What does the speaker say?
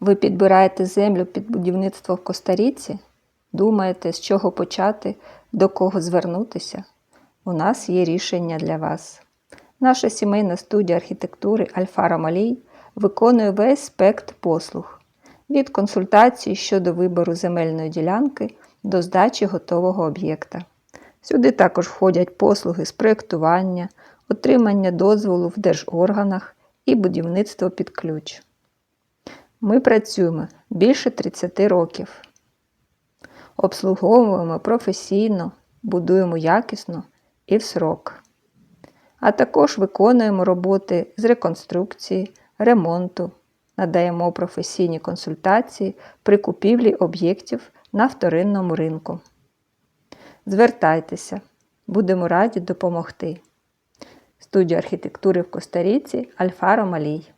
Ви підбираєте землю під будівництво в Коста-Ріці? Думаєте, з чого почати, до кого звернутися? У нас є рішення для вас. Наша сімейна студія архітектури Альфа Ромалій виконує весь спектр послуг від консультації щодо вибору земельної ділянки до здачі готового об'єкта. Сюди також входять послуги з проєктування, отримання дозволу в держорганах і будівництво під ключ. Ми працюємо більше 30 років. Обслуговуємо професійно, будуємо якісно і в срок. А також виконуємо роботи з реконструкції, ремонту, надаємо професійні консультації при купівлі об'єктів на вторинному ринку. Звертайтеся, будемо раді допомогти. Студія архітектури в Коста-Ріці Альфа Ромалій.